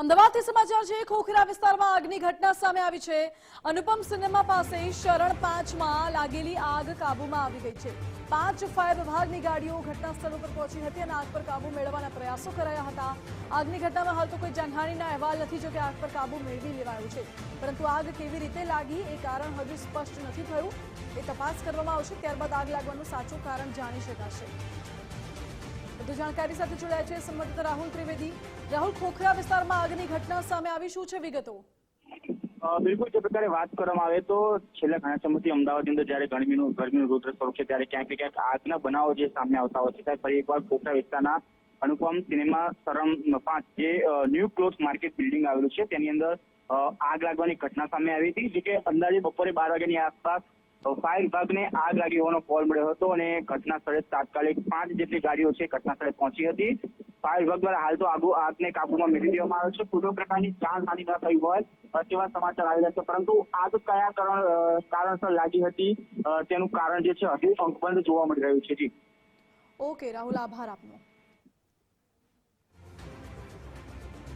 અમદાવાદથી સમાચાર છે, ખોખરા વિસ્તારમાં આગની ઘટના સામે આવી છે. અનુપમ સિનેમા પાસે શરણ પાંચમાં લાગેલી આગ કાબૂમાં આવી ગઈ છે. પાંચ ફાયર વિભાગની ગાડીઓ ઘટના સ્થળ ઉપર પહોંચી હતી અને આગ પર કાબૂ મેળવવાના પ્રયાસો કરાયા હતા. આગની ઘટનામાં હાલ તો કોઈ જાનહાનીના અહેવાલ નથી જો કે આગ પર કાબૂ મેળવી લેવાયો છે. પરંતુ આગ કેવી રીતે લાગી એ કારણ હજુ સ્પષ્ટ નથી થયું. એ તપાસ કરવામાં આવશે, ત્યારબાદ આગ લાગવાનું સાચું કારણ જાણી શકાશે. વધુ જાણકારી સાથે જોડાયા છે સંવાદદાતા રાહુલ ત્રિવેદી. રાહુલ, ખોખરા વિસ્તારમાં આગની ઘટના સામે આવી. શું છે વિગતો? બિલકુલ જે પ્રકારે વાત કરવામાં આવે તો છેલ્લા ઘણા સમયથી અમદાવાદની અંદર જ્યારે ગરમીનું ગરમીનું રુદ્ર સ્વરૂપ છે, ત્યારે ક્યાંક ક્યાંક આગના બનાવો જે સામે આવતા હોય છે. ત્યારે ફરી એકવાર ખોખરા વિસ્તારના અનુપમ સિનેમા સરમ પાંચ જે ન્યૂ ક્લોથ માર્કેટ બિલ્ડિંગ આવેલું છે, તેની અંદર આગ લાગવાની ઘટના સામે આવી હતી. જે કે અંદાજે બપોરે બાર વાગ્યાની આસપાસ ફાયર વિભાગને આગ લાગી હોવાનો કોલ મળ્યો હતો અને ઘટના સ્થળે તાત્કાલિક પાંચ જેટલી ગાડીઓ છે ઘટના સ્થળે પહોંચી હતી. ફાયર વિભાગ દ્વારા હાલ તો આગુ આગને કાબુમાં મેળવી દેવામાં આવ્યો છે. કોઈ પ્રકારની જાનહાનિ ન થઈ હોય તેવા સમાચાર આવી રહ્યા છે. પરંતુ આગ કયા કારણ કારણસર લાગી હતી તેનું કારણ જે છે હજુ અંકબંધ જોવા મળી રહ્યું છે. જી. ઓકે, રાહુલ, આભાર આપનો.